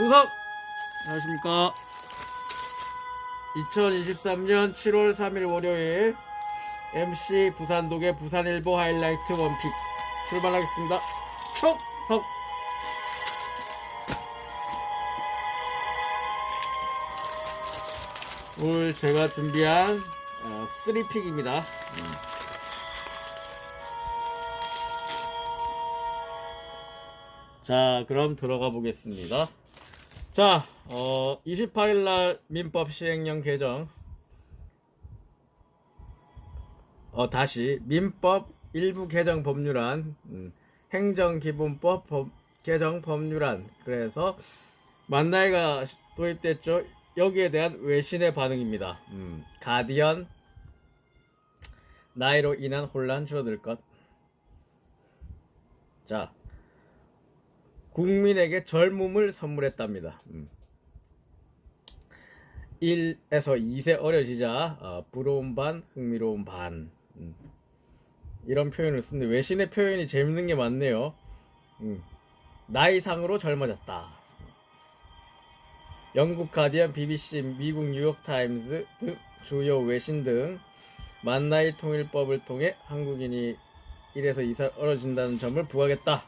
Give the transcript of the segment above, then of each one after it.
두석 안녕하십니까? 2023년 7월 3일 월요일 MC 부산독의 부산일보 하이라이트 원픽 출발하겠습니다. 촉석! 오늘 제가 준비한 어, 3픽입니다. 자, 그럼 들어가 보겠습니다. 자, 어, 28일 날 민법 시행령 개정. 어, 다시 민법 일부 개정 법률안, 음, 행정기본법 법- 개정 법률안. 그래서 만 나이가 시- 도입됐죠. 여기에 대한 외신의 반응입니다. 음, 가디언 나이로 인한 혼란 줄어들 것. 자, 국민에게 젊음을 선물했답니다. 음. 1에서 2세 어려지자 어, 부러운 반, 흥미로운 반 음. 이런 표현을 쓰는데 외신의 표현이 재밌는 게 많네요. 음. 나이상으로 젊어졌다. 영국 가디언, BBC, 미국 뉴욕타임스 등 주요 외신 등 만나이 통일법을 통해 한국인이 1에서 2살 어려진다는 점을 부각했다.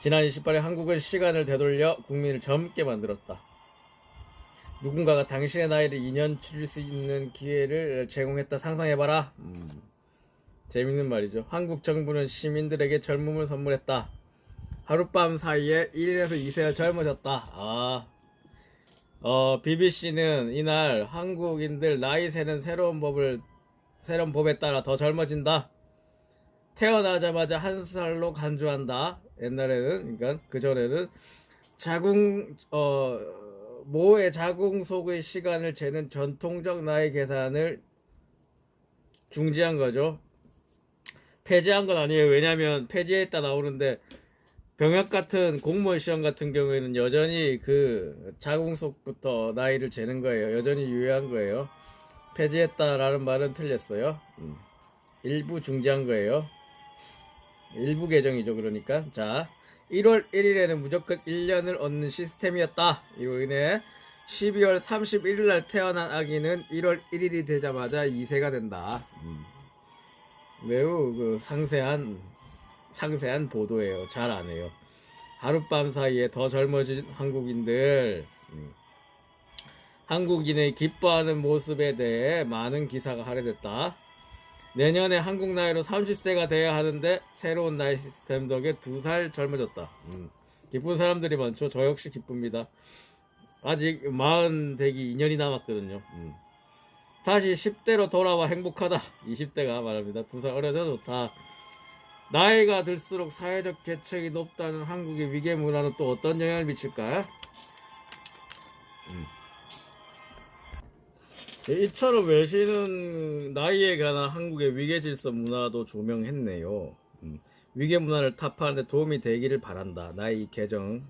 지난 28일 한국은 시간을 되돌려 국민을 젊게 만들었다. 누군가가 당신의 나이를 2년 줄일 수 있는 기회를 제공했다 상상해봐라. 음, 재밌는 말이죠. 한국 정부는 시민들에게 젊음을 선물했다. 하룻밤 사이에 1에서 2세가 젊어졌다. 아, 어, BBC는 이날 한국인들 나이 세는 새로운 법을 새로운 법에 따라 더 젊어진다. 태어나자마자 한 살로 간주한다. 옛날에는 그러니까 그 전에는 자궁 어 모의 자궁 속의 시간을 재는 전통적 나이 계산을 중지한 거죠. 폐지한 건 아니에요. 왜냐하면 폐지했다 나오는데 병역 같은 공무원 시험 같은 경우에는 여전히 그 자궁 속부터 나이를 재는 거예요. 여전히 유효한 거예요. 폐지했다라는 말은 틀렸어요. 음. 일부 중지한 거예요. 일부 개정이죠. 그러니까 자 1월 1일에는 무조건 1년을 얻는 시스템이었다. 이로 인해 12월 31일 날 태어난 아기는 1월 1일이 되자마자 2세가 된다. 음. 매우 그 상세한 상세한 보도예요. 잘 안 해요. 하룻밤 사이에 더 젊어진 한국인들 음. 한국인의 기뻐하는 모습에 대해 많은 기사가 할애됐다. 내년에 한국 나이로 30세가 돼야 하는데 새로운 나이 시스템 덕에 두 살 젊어졌다. 음. 기쁜 사람들이 많죠. 저 역시 기쁩니다. 아직 40 되기 2년이 남았거든요. 음. 다시 10대로 돌아와 행복하다. 20대가 말합니다. 두 살 어려져 좋다. 나이가 들수록 사회적 계층이 높다는 한국의 위계 문화는 또 어떤 영향을 미칠까? 음. 이처럼 외신은 나이에 관한 한국의 위계 질서 문화도 조명했네요. 음, 위계 문화를 타파하는 데 도움이 되기를 바란다. 나이 개정.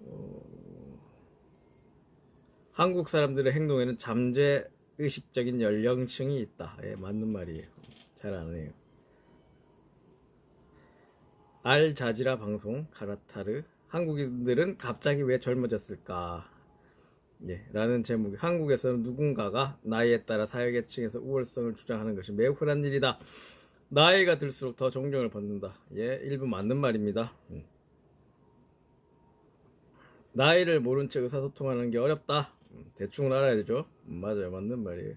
어, 한국 사람들의 행동에는 잠재 의식적인 연령층이 있다. 예, 맞는 말이에요. 잘 아네요. 알 자지라 방송 카라타르 한국인들은 갑자기 왜 젊어졌을까? 예, 라는 제목이 한국에서는 누군가가 나이에 따라 사회계층에서 우월성을 주장하는 것이 매우 흔한 일이다. 나이가 들수록 더 존경을 받는다. 예, 일부 맞는 말입니다. 음. 나이를 모른 채 의사소통하는 게 어렵다. 음, 대충 알아야 되죠. 음, 맞아요, 맞는 말이에요.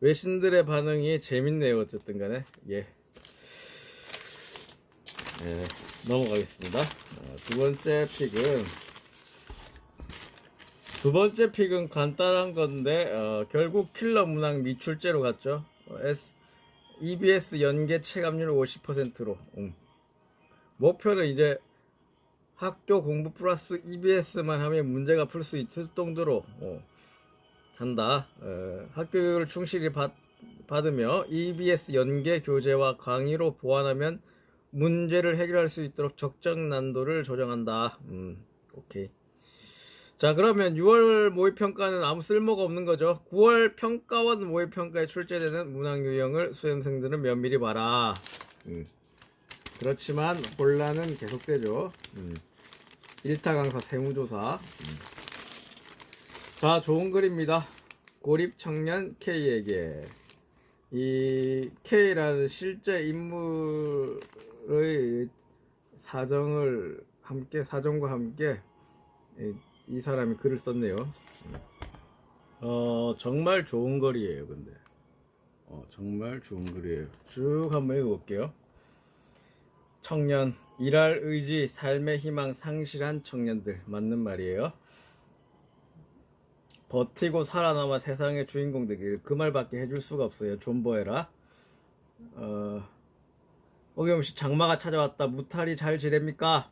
외신들의 반응이 재밌네요. 어쨌든 간에 예. 예, 넘어가겠습니다. 어, 두 번째 픽은 두 번째 픽은 간단한 건데 어, 결국 킬러 문항 미출제로 갔죠. 어, S, EBS 연계 체감률 50%로. 음. 목표는 이제 학교 공부 플러스 EBS만 하면 문제가 풀 수 있을 정도로 어, 한다. 어, 학교 교육을 충실히 받, 받으며 EBS 연계 교재와 강의로 보완하면 문제를 해결할 수 있도록 적정 난도를 조정한다. 음, 오케이. 자, 그러면 6월 모의평가는 아무 쓸모가 없는 거죠. 9월 평가원 모의평가에 출제되는 문항 유형을 수험생들은 면밀히 봐라. 음. 그렇지만 혼란은 계속되죠. 음. 일타 강사 세무조사. 음. 자, 좋은 글입니다. 고립 청년 K에게 이 K라는 실제 인물의 사정을 함께 사정과 함께 이, 이 사람이 글을 썼네요. 어 정말 좋은 글이에요, 근데 어 정말 좋은 글이에요. 쭉 한번 읽어볼게요. 청년 일할 의지, 삶의 희망 상실한 청년들 맞는 말이에요. 버티고 살아남아 세상의 주인공 되길 그 말밖에 해줄 수가 없어요. 존버해라. 어, 어김없이 장마가 찾아왔다. 무탈이 잘 지냅니까?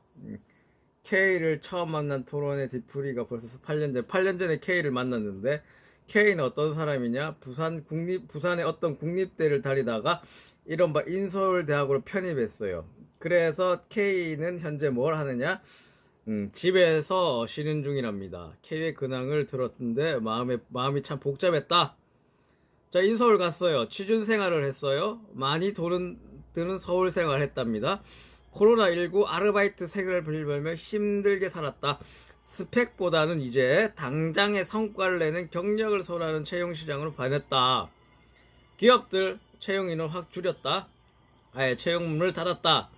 음, K를 처음 만난 토론의 뒤풀이가 벌써 8년 전, 8년 전에 K를 만났는데 K는 어떤 사람이냐? 부산 국립 부산의 어떤 국립대를 다니다가 이른바 인서울대학으로 편입했어요. 그래서 K는 현재 뭘 하느냐? 음, 집에서 쉬는 중이랍니다. K의 근황을 들었는데 마음에 마음이 참 복잡했다. 자, 인서울 갔어요. 취준 생활을 했어요. 많이 돈은 드는 서울 생활을 했답니다. 코로나19 아르바이트 생을 빌벌며 힘들게 살았다. 스펙보다는 이제 당장의 성과를 내는 경력을 소화하는 채용 시장으로 변했다. 기업들 채용 인원 확 줄였다. 아예 채용문을 닫았다.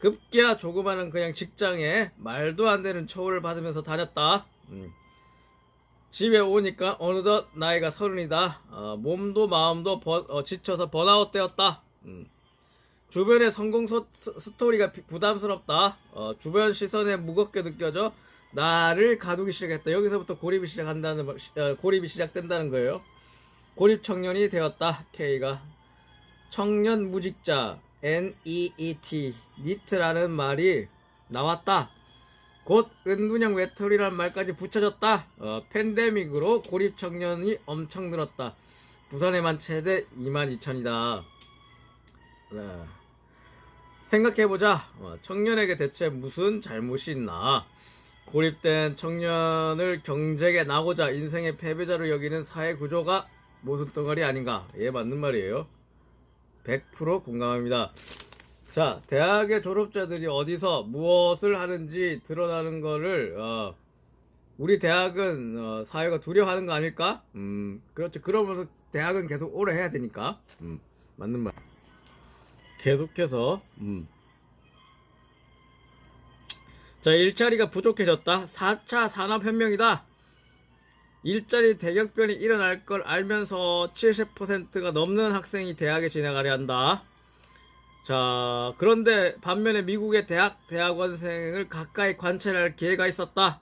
급기야 조그마한 그냥 직장에 말도 안 되는 초를 받으면서 다녔다. 음. 집에 오니까 어느덧 나이가 서른이다. 어, 몸도 마음도 번- 어, 지쳐서 번아웃 되었다. 음. 주변의 성공 소- 스- 스토리가 비- 부담스럽다. 어, 주변 시선에 무겁게 느껴져 나를 가두기 시작했다. 여기서부터 고립이 시작한다는 어, 고립이 시작된다는 거예요. 고립 청년이 되었다. K가 청년 무직자 NEET 니트라는 말이 나왔다. 곧 은둔형 외톨이라는 말까지 붙여졌다. 어, 팬데믹으로 고립 청년이 엄청 늘었다. 부산에만 최대 2만 2천이다. 네. 생각해보자. 어, 청년에게 대체 무슨 잘못이 있나? 고립된 청년을 경쟁에 나고자 인생의 패배자로 여기는 사회 구조가 모순 덩어리 아닌가? 예, 맞는 말이에요. 100% 공감합니다. 자, 대학의 졸업자들이 어디서 무엇을 하는지 드러나는 거를 어, 우리 대학은 어, 사회가 두려워하는 거 아닐까? 음, 그렇죠. 그러면서 대학은 계속 오래 해야 되니까. 음, 맞는 말. 계속해서 음. 자, 일자리가 부족해졌다. 4차 산업혁명이다. 일자리 대격변이 일어날 걸 알면서 70%가 넘는 학생이 대학에 진학하려 한다. 자, 그런데 반면에 미국의 대학, 대학원생을 가까이 관찰할 기회가 있었다.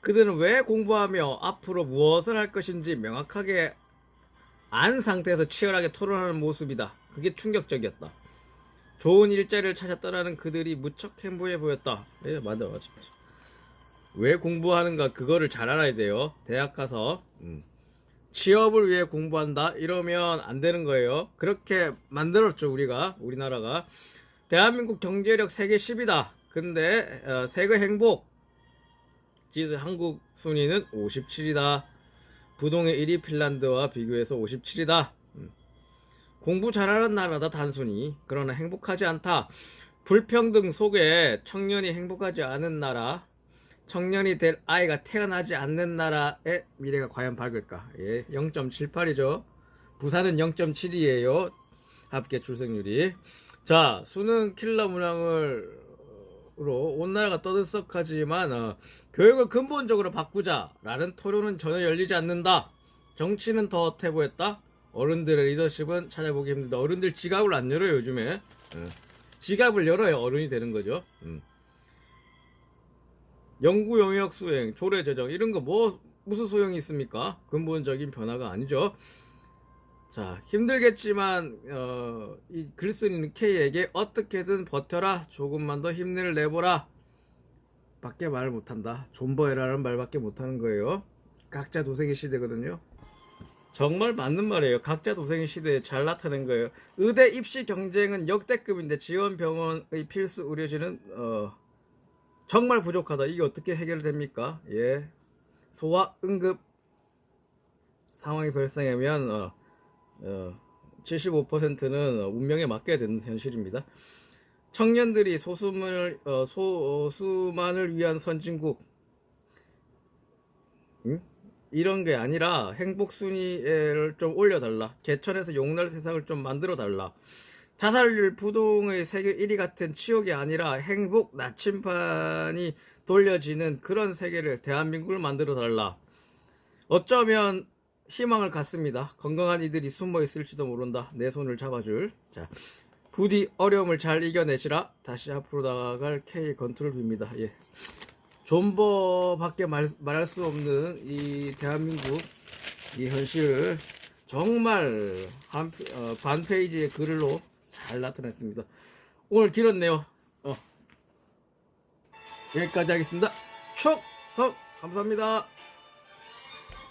그들은 왜 공부하며 앞으로 무엇을 할 것인지 명확하게 안 상태에서 치열하게 토론하는 모습이다. 그게 충격적이었다. 좋은 일자리를 떠나는 그들이 무척 행복해 보였다. 예, 맞아, 맞아, 맞아. 왜 공부하는가 그거를 잘 알아야 돼요. 대학 가서 음. 취업을 위해 공부한다 이러면 안 되는 거예요. 그렇게 만들었죠 우리가 우리나라가 대한민국 경제력 세계 10이다. 근데 어, 세계 행복 지수 한국 순위는 57이다. 부동의 1위 핀란드와 비교해서 57이다. 음. 공부 잘하는 나라다 단순히 그러나 행복하지 않다. 불평등 속에 청년이 행복하지 않은 나라 청년이 될 아이가 태어나지 않는 나라의 미래가 과연 밝을까? 예, 0.78이죠. 부산은 0.7이에요. 합계 출생률이. 자, 수능 킬러 문항으로 온 나라가 떠들썩하지만 어, 교육을 근본적으로 바꾸자라는 토론은 전혀 열리지 않는다. 정치는 더 태보했다. 어른들의 리더십은 찾아보기 힘들다. 어른들 지갑을 안 열어요 요즘에. 예. 지갑을 열어야 어른이 되는 거죠. 음. 연구 영역 수행, 조례 제정 이런 거 뭐 무슨 소용이 있습니까? 근본적인 변화가 아니죠. 자 힘들겠지만 어, 이 글 쓰는 K에게 어떻게든 버텨라 조금만 더 힘내를 내보라 밖에 말을 못한다 존버해라는 말밖에 못하는 거예요 각자 도생의 시대거든요 정말 맞는 말이에요 각자 도생의 시대에 잘 나타낸 거예요 의대 입시 경쟁은 역대급인데 지원 병원의 필수 의료진은 어, 정말 부족하다. 이게 어떻게 해결됩니까? 예. 소아 응급 상황이 발생하면 어, 어, 75%는 운명에 맡겨야 되는 현실입니다. 청년들이 소수만을 어, 소수만을 위한 선진국 응? 이런 게 아니라 행복 순위를 좀 올려달라. 개천에서 용날 세상을 좀 만들어 달라. 자살률 부동의 세계 1위 같은 치욕이 아니라 행복 나침판이 돌려지는 그런 세계를 대한민국을 만들어 달라. 어쩌면 희망을 갖습니다. 건강한 이들이 숨어 있을지도 모른다. 내 손을 잡아줄. 자, 부디 어려움을 잘 이겨내시라. 다시 앞으로 나아갈 K 건투를 빕니다. 예. 존버밖에 말, 말할 수 없는 이 대한민국 이 현실을 정말 한, 어, 반 페이지의 글로 잘 나타냈습니다. 오늘 길었네요. 어. 여기까지 하겠습니다. 축! 성! 감사합니다.